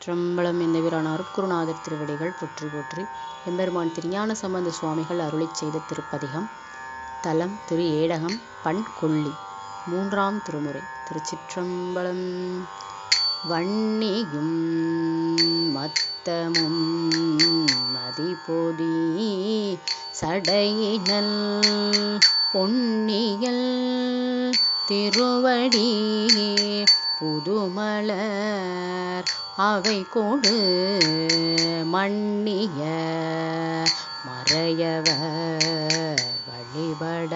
திருச்சிற்றம்பலம் எந்தவிரான் அருட்குருநாதர் திருவடிகள் போற்றி போற்றி. எம்பெருமான் திருஞான சம்பந்த சுவாமிகள் அருளிச் செய்த திருப்பதிகம். தலம் திரு ஏடகம் பண் கொல்லி. மூன்றாம் திருமுறை. திருச்சிற்றம்பலம். வன்னியும் மத்தமும் மதிபொதி சடையினல் பொன்னியல் திருவடி புதுமலர் அவை கொடு மண்ணிய மறையவர் வழிபட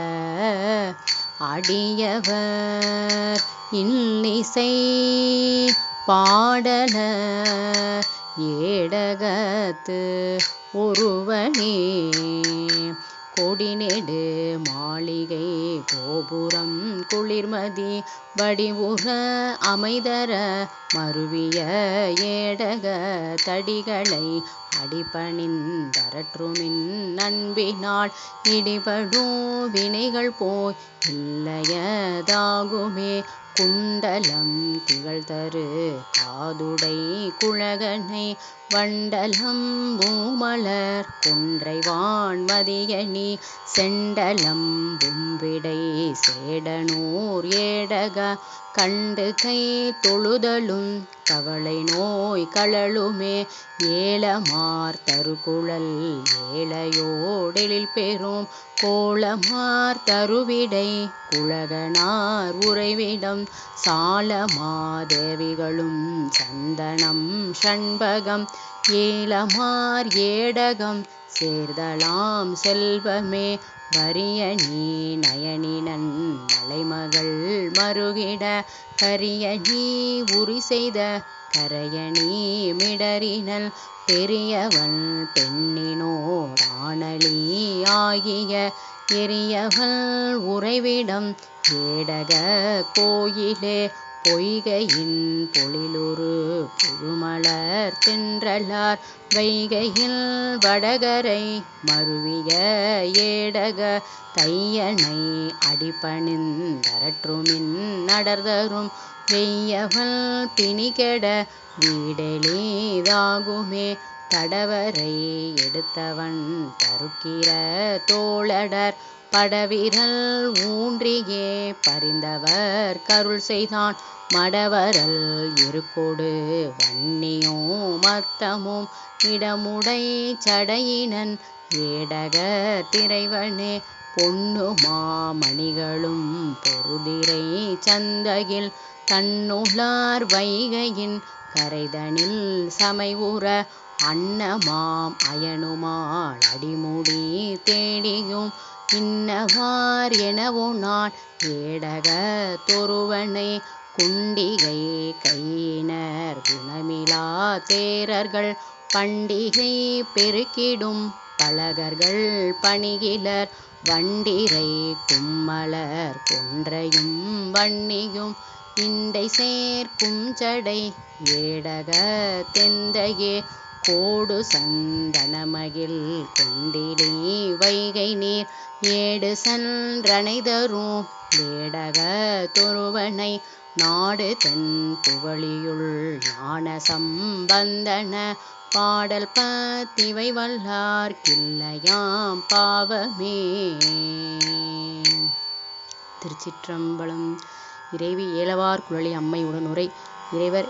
அடியவர் இன்னிசை பாடல ஏடகத்து ஒருவனே கொடிநெடு மாளிகை கோபுரம் குளிர்மதி வடிவுக அமைதர மருவிய ஏடக தடிகளை அடிபணிந்தரற்றுமின் அன்பினால் இடிபடும் வினைகள் போய் இல்லையதாகுமே. குண்டலம் திகழ்தரு காதுடை குழகனை வண்டலம் பூமலர் குன்றை வான்மதியணி செண்டலம் விடை சேடனூர் ஏடக கண்டு கை தொழுதலும் கவலை நோய் கழலுமே ஏலமார் தருகுழல் ஏழையோடெழில் பெறும் கோலமார் தருவிடை குழகனார் உறைவிடம் சாலமாதேவிகளும் சந்தனம் ஷண்பகம் ஏலமார் ஏடகம் சேர்தலாம் செல்வமே வரியணி நயனினன் மலைமகள் மருகிட கரியணி உரி செய்த கரையணி மிடறினல் பெரியவள் பெண்ணினோடானலி ஆகிய எரியவள் உறைவிடம் ஏடக கோயிலே பொய்கையின் பொழிலுறு புழுமலர் தென்றலார் வைகையில் வடகரை மருவிய ஏடக தையனை அடிபணிந்தரற்றுமின் நடர்தரும் வெய்யவள் பிணிகெட வீடெளிதாகுமே தடவரை எடுத்தவன் தருக்கிற தோழடர் படவிரல் ஊன்றியே பரிந்தவர் கருள் செய்தான். மடவரல் இருக்கொடு வன்னியோ மத்தமும் இடமுடை சடையினன். ஏடக திரைவனே பொன்னு மாமணிகளும் பொருதிரை சந்தகில் தன்னுளார் வைகையின் கரைதனில் சமைவுற அன்னமாம் அயனு இன்னவார் எனவோ நான் ஏடக தொருவனை குண்டிகை கையினர் குணமிலா தேரர்கள் பண்டிகை பெருக்கிடும் பலகர்கள் பணிகிலர் வண்டிரை கும்மலர் கொன்றையும் வன்னியும் இண்டை சேர்க்கும் ஜடை ஏடக தெந்தையே கோடு சந்தனமகில் கொண்டிலே வைகை நீர். ஏடு சன்றனை தரும் வேடக துருவனை. நாடு தென் புகழியுள் ஞான சம்பந்தன. பாடல் பத்திவை வல்லார் கில்லையாம் பாவமே. திருச்சிற்றம்பலம் இறைவி ஏலவார் குழலி அம்மையுடன் உரை இறைவர்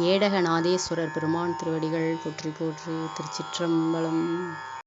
ஏடகநாதேஸ்வரர் பெருமான் திருவடிகள் போற்றி போற்றி திருச்சிற்றம்பலம்.